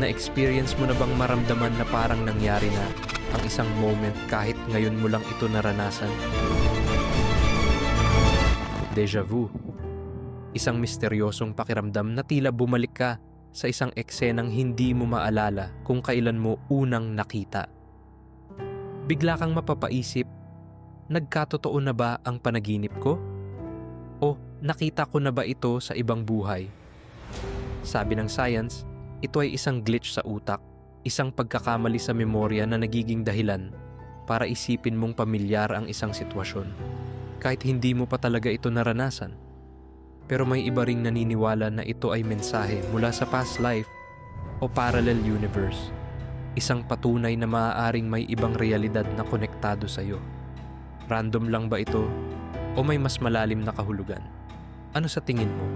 Na-experience mo na bang maramdaman na parang nangyari na ang isang moment kahit ngayon mo lang ito naranasan? Deja vu. Isang misteryosong pakiramdam na tila bumalik ka sa isang eksenang hindi mo maalala kung kailan mo unang nakita. Bigla kang mapapaisip, nagkatotoo na ba ang panaginip ko? O nakita ko na ba ito sa ibang buhay? Sabi ng science, ito ay isang glitch sa utak, isang pagkakamali sa memorya na nagiging dahilan para isipin mong pamilyar ang isang sitwasyon. Kahit hindi mo pa talaga ito naranasan. Pero may iba ring naniniwala na ito ay mensahe mula sa past life o parallel universe. Isang patunay na maaaring may ibang realidad na konektado sa iyo. Random lang ba ito o may mas malalim na kahulugan? Ano sa tingin mo?